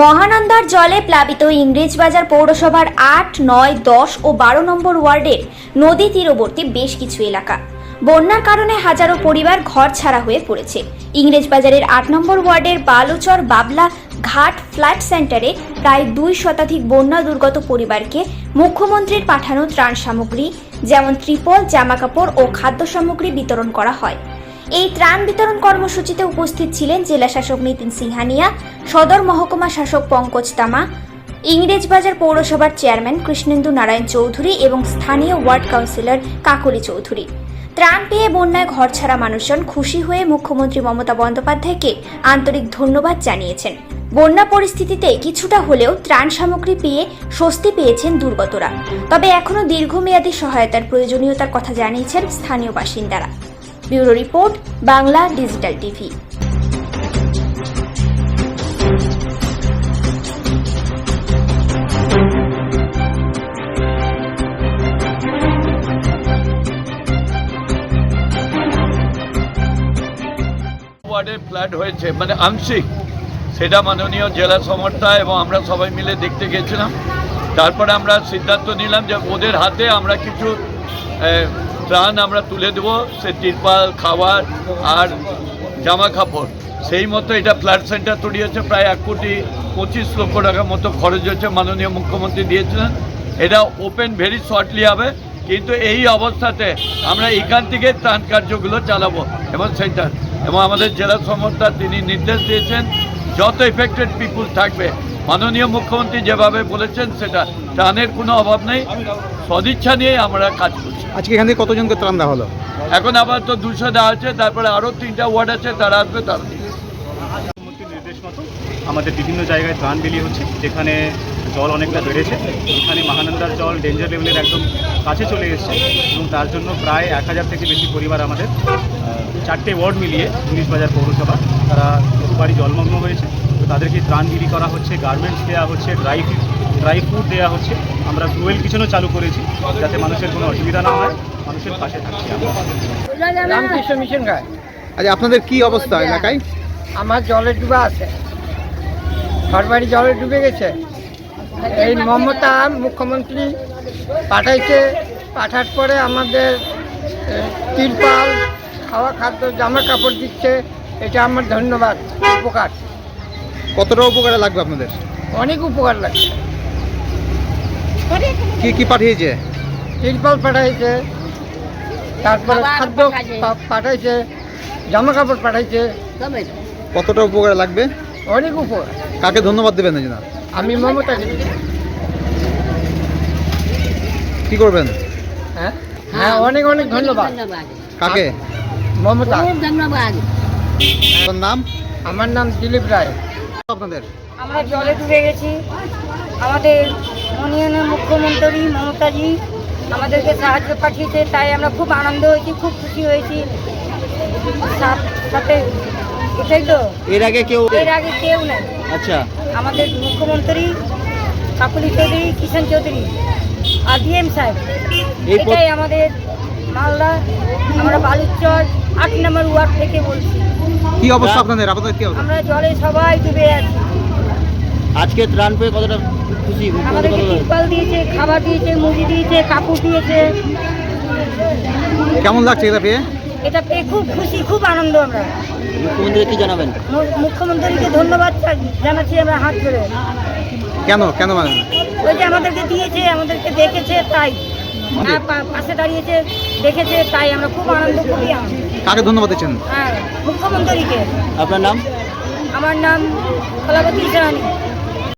মহানন্দার জলে প্লাবিত ইংরেজবাজার পৌরসভার আট, নয়, দশ ও বারো নম্বর ওয়ার্ডের নদী তীরবর্তী বেশ কিছু এলাকা। বন্যার কারণে হাজারো পরিবার ঘর ছাড়া হয়ে পড়েছে। ইংরেজবাজারের আট নম্বর ওয়ার্ডের বালুচর বাবলা ঘাট ফ্ল্যাট সেন্টারে প্রায় দুই শতাধিক বন্যা দুর্গত পরিবারকে মুখ্যমন্ত্রীর পাঠানো ত্রাণ সামগ্রী, যেমন ত্রিপল, জামাকাপড় ও খাদ্য সামগ্রী বিতরণ করা হয়। এই ত্রাণ বিতরণ কর্মসূচিতে উপস্থিত ছিলেন জেলা শাসক নিতিন সিংহানিয়া, সদর মহকুমা শাসক পঙ্কজ তামা, ইংরেজবাজার পৌরসভার চেয়ারম্যান কৃষ্ণেন্দু নারায়ণ চৌধুরী এবং স্থানীয় ওয়ার্ড কাউন্সিলর কাকলি চৌধুরী। ত্রাণ পেয়ে বন্যায় ঘর ছাড়া মানুষজন খুশি হয়ে মুখ্যমন্ত্রী মমতা বন্দ্যোপাধ্যায়কে আন্তরিক ধন্যবাদ জানিয়েছেন। বন্যা পরিস্থিতিতে কিছুটা হলেও ত্রাণ সামগ্রী পেয়ে স্বস্তি পেয়েছেন দুর্গতরা। তবে এখনও দীর্ঘমেয়াদী সহায়তার প্রয়োজনীয়তার কথা জানিয়েছেন স্থানীয় বাসিন্দারা। Bureau report, Bangla digital TV. Flat হয়েছে মানে আংশিক। সেটা মাননীয় জেলা সমর্থা এবং আমরা সবাই মিলে দেখতে গেছিলাম। তারপরে আমরা সিদ্ধান্ত নিলাম যে ওদের হাতে আমরা কিছু ত্রাণ আমরা তুলে দেবো, সে তিরপাল খাবার আর জামা কাপড় সেই মতো এটা ফ্ল্যাট সেন্টার তৈরি হয়েছে, প্রায় এক কোটি পঁচিশ লক্ষ টাকার মতো খরচ হয়েছে, মাননীয় মুখ্যমন্ত্রী দিয়েছিলেন। এটা ওপেন ভেরি শর্টলি হবে, কিন্তু এই অবস্থাতে আমরা এখান থেকে ত্রাণ কার্যগুলো চালাবো, এবং সেন্টার এবং আমাদের জেলা সমর্থা তিনি নির্দেশ দিয়েছেন যত এফেক্টেড পিপুল থাকবে মাননীয় মুখ্যমন্ত্রী যেভাবে বলেছেন সেটা ত্রাণের কোনো অভাব নেই সদিচ্ছা নিয়ে আমরা কাজ করছি। আজকে এখান থেকে কতজনকে ত্রাণ দেওয়া হলো? এখন আবার তো দুশো দেওয়া আছে তারপরে আরও তিনটা ওয়ার্ড আছে তারা আসবে তারা নির্দেশ মতো আমাদের বিভিন্ন জায়গায় ত্রাণ বিলি হচ্ছে যেখানে জল অনেকটা বেড়েছে এখানে মহানন্দার জল ডেঞ্জার লেভেলের একদম কাছে চলে এসেছে এবং তার জন্য প্রায় এক হাজার থেকে বেশি পরিবার আমাদের চারটে ওয়ার্ড মিলিয়ে ইংলিশ বাজার পৌরসভা তারা বাড়ি জলমগ্ন হয়েছে। তো তাদেরকে ত্রাণ বিলি করা হচ্ছে গার্মেন্টস দেওয়া হচ্ছে ড্রাই ড্রাই ফুড দেওয়া হচ্ছে। আমরা ফুয়েল কিচেনও চালু করেছি যাতে মানুষের কোনো অসুবিধা না হয়। মানুষের পাশে থাকছি আমরা। রামকৃষ্ণ মিশন গায়ে আচ্ছা আপনাদের কি অবস্থা এলাকায়? আমার জলে ডুবে আছে। ঘরবাড়ি জলে ডুবে গেছে। এই মমতা মুখ্যমন্ত্রী পাঠাইছে। পাঠার পরে আমাদের তিরপাল খাওয়া খাদ্য জামা কাপড় দিচ্ছে। এটা আমার ধন্যবাদ উপকার। কতটা উপকারে লাগবে আপনাদের? অনেক উপকার লাগছে কি কি পাঠিয়েছে? তিরপাল পাঠাইছে তারপরে খাদ্য পাঠাইছে জামা কাপড় পাঠাইছে। কতটা উপকারে লাগবে? অনেক উপকার। কাকে ধন্যবাদ দেবেন জন্য আমি মমতাকে। কি করবেন? হ্যাঁ? হ্যাঁ অনেক অনেক ধন্যবাদ। কাকে? মমতা। আপনার নাম? আমার নাম দিলীপ রায়। আপনাদের? আমরা জলে ডুবে গেছি। আমাদের মাননীয় মুখ্যমন্ত্রী মমতাজি আমাদেরকে সাহায্য পাঠিয়েছে তাই আমরা খুব আনন্দ হয়েছি খুব খুশি হয়েছি। সাথে এটাই তো? এর আগে কেউ এর আগে কেউ নেই। আচ্ছা। আমাদের মুখ্যমন্ত্রী কাকুলি চৌধুরী কিষাণ চৌধুরী আর ডিএম সাহেব এটাই আমাদের মালদা আমরা বালুচর আট নম্বর ওয়ার্ড থেকে বলছি। কি অবস্থা আপনাদের? আপনাদের কি অবস্থা? আমরা জলে সবাই ডুবে আছি। আজকে ত্রাণ পেয়ে কতটা খুশি? আমাদেরকে তিরপাল দিয়েছে খাবার দিয়েছে মুড়ি দিয়েছে কাপড় দিয়েছে। কেমন লাগছে এটা পেয়ে? এটা পেয়ে খুব খুশি খুব আনন্দ আমরা। মুখ্যমন্ত্রী কি জানাবেন? মুখ্যমন্ত্রীকে ধন্যবাদ জানাচ্ছি আমরা হাত ধরে। কেন? কেন মানে? ওই যে আমাদেরকে দিয়েছে আমাদেরকে দেখেছে তাই। হ্যাঁ, পা- পাশে দাঁড়িয়েছে দেখেছে তাই আমরা খুব আনন্দ খুবই আনন্দ কাকে ধন্যবাদ দিচ্ছেন? হ্যাঁ মুখ্যমন্ত্রীকে। আপনার নাম? আমার নাম কলাপতি ইসরানি